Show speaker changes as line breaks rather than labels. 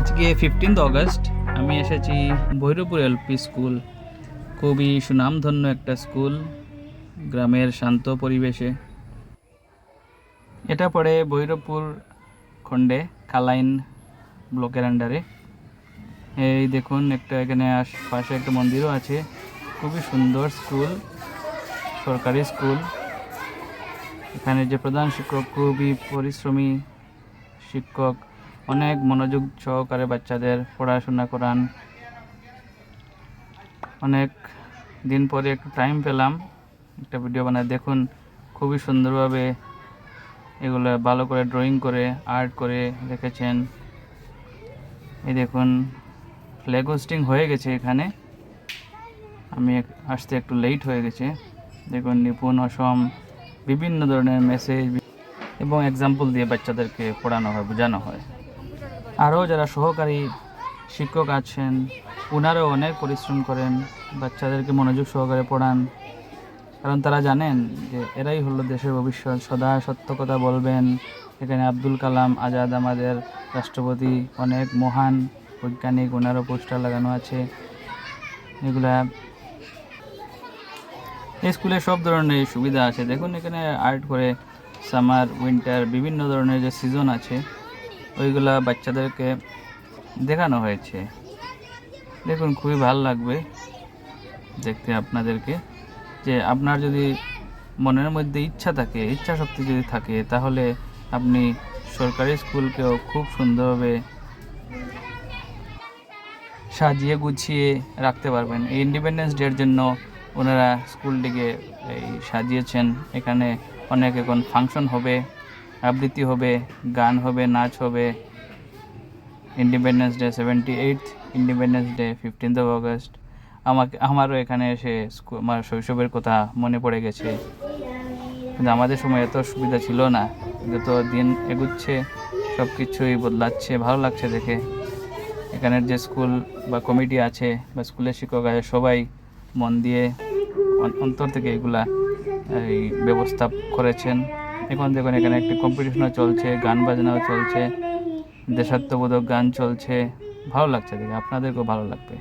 আজকে fifteenth August আমি এসেছি ভৈরবপুর এলপি স্কুল। খুবই সুনামধন্য একটা স্কুল, গ্রামের শান্ত পরিবেশে। এটা পড়ে ভৈরবপুর খণ্ডে, কালাইন ব্লকের আন্ডারে এই দেখুন, একটা এখানে পাশে একটা মন্দিরও আছে। খুবই সুন্দর স্কুল, সরকারি স্কুল। এখানে যে প্রধান শিক্ষক, খুবই পরিশ্রমী শিক্ষক অনেক মনোযোগ সহকারে বাচ্চাদের পড়াশোনা করান। অনেক দিন পরে একটু টাইম পেলাম। একটা ভিডিও বানায়, দেখুন খুবই সুন্দরভাবে এগুলো ভালো করে ড্রয়িং করে আর্ট করে রেখেছেন। এই দেখুন ফ্ল্যাগ হোস্টিং হয়ে গেছে এখানে। আমি আসতে একটু লেট হয়ে গেছে। দেখুন, নিপুণ, অসম, বিভিন্ন ধরনের মেসেজ এবং এক্সাম্পল দিয়ে বাচ্চাদেরকে পড়ানো হয়, বোঝানো হয়। আরও যারা সহকারী শিক্ষক আছেন ওনারাও অনেক পরিশ্রম করেন, বাচ্চাদেরকে মনোযোগ সহকারে পড়ান। কারণ তারা জানেন যে এরাই হলো দেশের ভবিষ্যৎ। সদা সত্য কথা বলবেন। এখানে আব্দুল কালাম আজাদ আমাদের রাষ্ট্রপতি, অনেক মহান বৈজ্ঞানিক ওনারও পোস্টার লাগানো আছে। এগুলা এই স্কুলে সব ধরনের সুবিধা আছে। দেখুন এখানে আর্ট করে সামার, উইন্টার, বিভিন্ন ধরনের যে সিজন আছে ওইগুলা বাচ্চাদেরকে দেখানো হয়েছে। দেখুন, খুবই ভালো লাগবে দেখতে আপনাদেরকে। যে আপনার যদি মনের মধ্যে ইচ্ছা থাকে, ইচ্ছা শক্তি যদি থাকে, তাহলে আপনি সরকারি স্কুলকেও খুব সুন্দরভাবে সাজিয়ে গুছিয়ে রাখতে পারবেন। এই ইন্ডিপেন্ডেন্স ডের জন্য ওনারা স্কুলটিকে এই সাজিয়েছেন। এখানে অনেক এখন ফাংশন হবে। আবৃত্তি হবে, গান হবে, নাচ হবে। Independence day seventy eight independence day fifteenth of August আমাকে, আমারও এখানে এসে আমার শৈশবের কথা মনে পড়ে গেছে। কিন্তু আমাদের সময় এত সুবিধা ছিল না। যত দিন এগুচ্ছে সব কিছুই বদলাচ্ছে। ভালো লাগছে দেখে। এখানের যে স্কুল বা কমিটি আছে বা স্কুলের শিক্ষক আছে, সবাই মন দিয়ে অন্তর থেকে এগুলা এই ব্যবস্থা করেছেন। এখন দেখুন, এখানে একটি কম্পিটিশনও চলছে, গান বাজনাও চলছে, দেশাত্মবোধক গান চলছে। ভালো লাগছে দেখে, আপনাদেরকেও ভালো লাগবে।